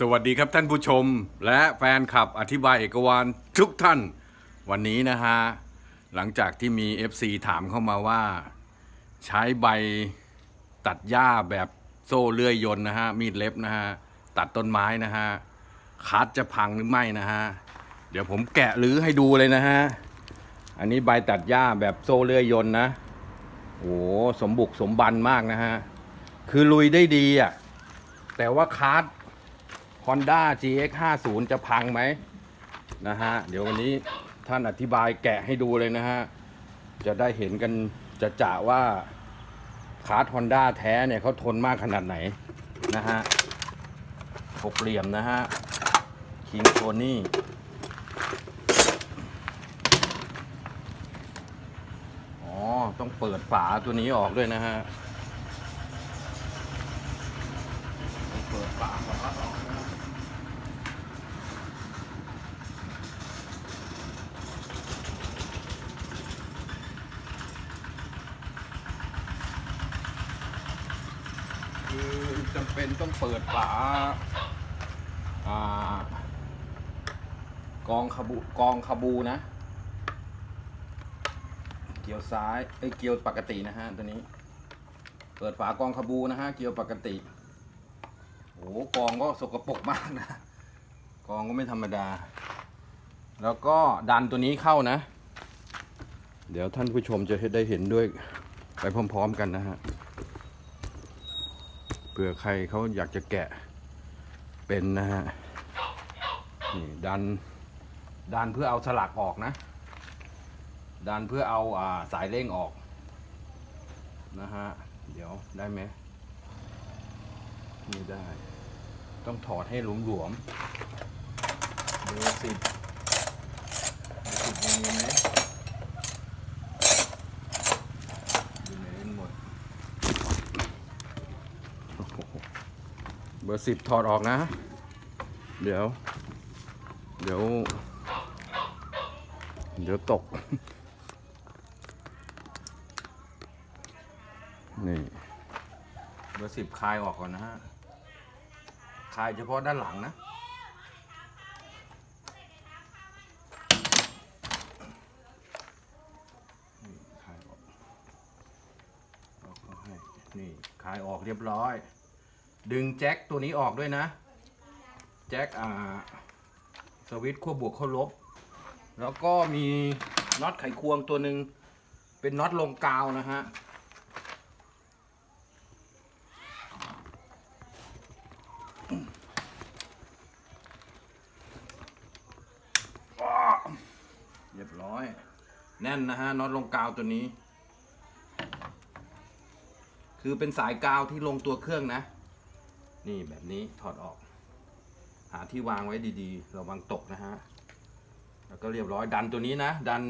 สวัสดีครับท่านผู้ชมและแฟนคลับอธิบายเอกวานทุกท่านวันนี้นะฮะ หลังจากที่มี FC ถามเข้ามาว่า ใช้ใบตัดหญ้าแบบโซ่เลื่อยยนต์นะฮะ มีดเล็บนะฮะ ตัดต้นไม้นะฮะคัดจะพังหรือไม่นะฮะ เดี๋ยวผมแกะรื้อให้ดูเลยนะฮะ อันนี้ใบตัดหญ้าแบบโซ่เลื่อยยนต์นะโอ้โหสมบุกสมบันมากนะฮะ คือลุยได้ดีอะแต่ว่าคัด Honda GX 50จะพังไหมนะฮะ เดี๋ยววันนี้ท่านอธิบายแกะให้ดูเลยนะฮะ จะได้เห็นกันจะจะว่าคาร์ดฮอนด้าแท้เนี่ยเขาทนมากขนาดไหนนะฮะหกเหลี่ยมนะฮะคิงโทนี่อ๋อ ต้องเปิดฝาตัวนี้ออกด้วยนะฮะ เปิดฝาของเขาออกนะ คือ จำเป็นต้องเปิดฝากองขบูกองขบูนะ เกี่ยวซ้ายเอ้ยเกี่ยวปกตินะฮะตัวนี้ เปิดฝากองขบูนะฮะเกี่ยวปกติโอ้โหกองก็สกปรกมากนะกองก็ไม่ธรรมดา แล้วก็ดันตัวนี้เข้านะ เดี๋ยวท่านผู้ชมจะได้เห็นด้วยไปพร้อม ๆ กันนะฮะ เผื่อใครเขาอยากจะแกะเป็นนะฮะนี่ดันดันเพื่อเอาสลักออกนะ ดันเพื่อเอาอ่าสายเร่งออกนะฮะเดี๋ยวได้ไหมนี่ได้ ต้องถอดให้หลวมๆเบอร์สิบเบอร์สิบยังมีไหมอยู่ไหนกันหมด เบอร์สิบถอดออกนะ เดี๋ยว เดี๋ยว เดี๋ยวตก นี่ เบอร์สิบคลายออกก่อนนะฮะ คลายเฉพาะด้านหลังนะ นี่คลายออกเอาเข้าให้ นี่คลายออกเรียบร้อย ดึงแจ็คตัวนี้ออกด้วยนะ แจ็คอ่าสวิตช์ขั้วบวกขั้วลบ แล้วก็มีน็อตไขควงตัวหนึ่งเป็นน็อตลงกาวนะฮะเรียบร้อย แน่นนะฮะน็อตลงกาวตัวนี้ คือเป็นสายกาวที่ลงตัวเครื่องนะ นี่แบบนี้ถอดออก หาที่วางไว้ดีๆ ระวังตกนะฮะ แล้วก็เรียบร้อยดันตัวนี้นะ ดัน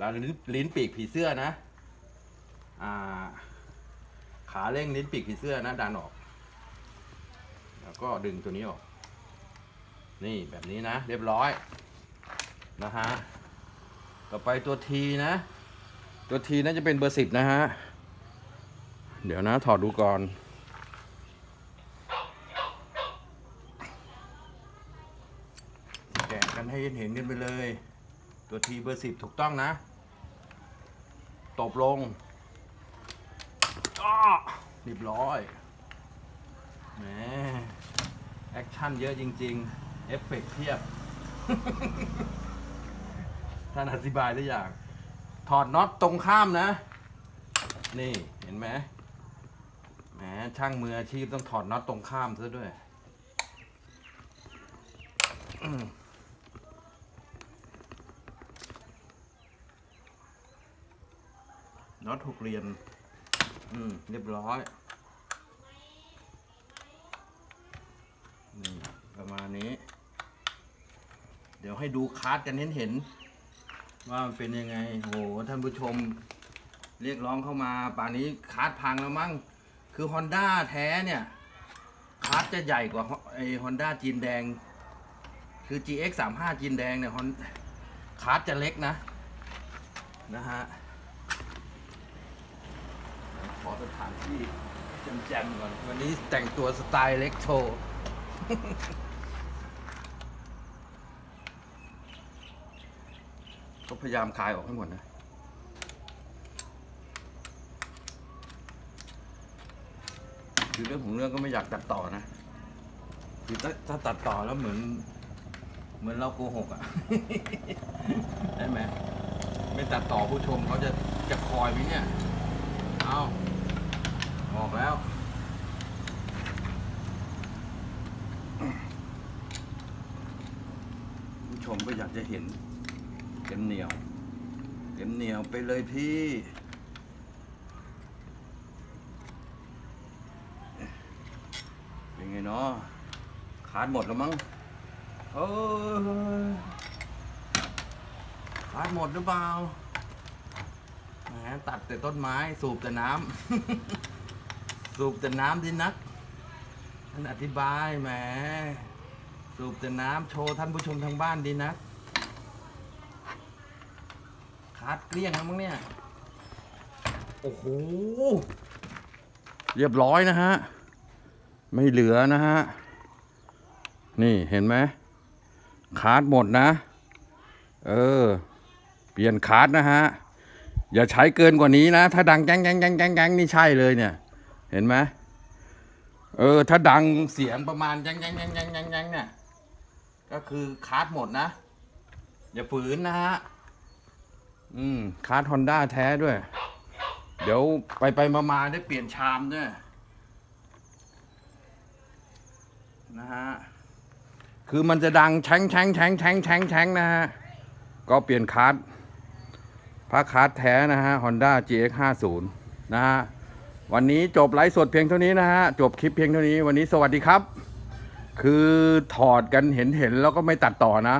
ดันลิ้นปีกผีเสื้อนะอ่าขาเร่งลิ้นปีกผีเสื้อนะ ดันออก แล้วก็ดึงตัวนี้ออก นี่แบบนี้นะ เรียบร้อยนะฮะ ต่อไปตัวทีนะ ตัวทีน่าจะเป็นเบอร์สิบนะฮะ เดี๋ยวนะถอดดูก่อน แกันให้เห็นกันไปเลย ตัวทีเบอร์สิบถูกต้องนะ ตบลงอ้อเรียบร้อยแหมแอคชั่นเยอะจริง ๆ เอฟเฟกเพียบท่านอธิบายได้อย่าง ถอดน็อตตรงข้ามนะ นี่เห็นไหมแหมช่างมืออาชีพต้องถอดน็อตตรงข้ามซะด้วย น็อตหกเหลี่ยม อืม เรียบร้อย นี่ ประมาณนี้ เดี๋ยวให้ดูคาร์ดกันเห็นเห็น ว่ามันเป็นยังไง โห ท่านผู้ชมเรียกร้องเข้ามา ป่านนี้คาร์ดพังแล้วมั้ง คือ Honda แท้เนี่ย คาร์ดจะใหญ่กว่าไอ้ Honda จีนแดง คือ GX 3 5 จีนแดงเนี่ยฮอนคาร์ดจะเล็กนะ นะฮะ อสถานที่แจมๆก่อนวันนี้แต่งตัวสไตล์เล็กโชว์ก็พยายามคลายออกให้หมดนะ คือเรื่องของเรื่องก็ไม่อยากตัดต่อนะ คือถ้าถ้าตัดต่อแล้วเหมือน เหมือนเราโกหกอะ่ะ ได้ไหม ไม่ตัดต่อผู้ชมเขาจะจะคอยไหมเนี่ย เอา ออกแล้ว ผู้ชมก็อยากจะเห็น เต็มเหนียว เต็มเหนียวไปเลยพี่เป็นไงเนาะขาดหมดแล้วมั้งเออขาดหมดหรือเปล่าแหมตัดแต่ต้นไม้สูบแต่น้ำ สูบแต่น้ำดินักท่านอธิบายแหมสูบแต่น้ำโชว์ท่านผู้ชมทางบ้านดีนักขาดเกลี้ยงแล้วมั้งเนี่ย โอ้โห เรียบร้อยนะฮะ ไม่เหลือนะฮะ นี่เห็นไหมคาร์ดหมดนะ เออ เปลี่ยนคาร์ดนะฮะ อย่าใช้เกินกว่านี้นะ ถ้าดังแกงแกงแกงแกงแกงนี่ใช่เลยเนี่ย เห็นไหมเออ ถ้าดังเสียงประมาณแก๊งแก๊งแก๊งแก๊งแก๊งแก๊งเนี่ยก็คือคาร์ดหมดนะ อย่าฝืนนะฮะ อืมคาร์ดฮอนด้าแท้ด้วย เดี๋ยวไปไปมามาได้เปลี่ยนชามด้วย นะฮะ คือมันจะดังแช้งแช้งแช้งแช้งแช้งแช้งนะฮะ ก็เปลี่ยนคาร์ดพาคาร์ดแท้นะฮะ Honda GX 50นะฮะ วันนี้จบไลฟ์สดเพียงเท่านี้นะฮะ จบคลิปเพียงเท่านี้ วันนี้สวัสดีครับ คือถอดกันเห็นเห็นแล้วก็ไม่ตัดต่อนะ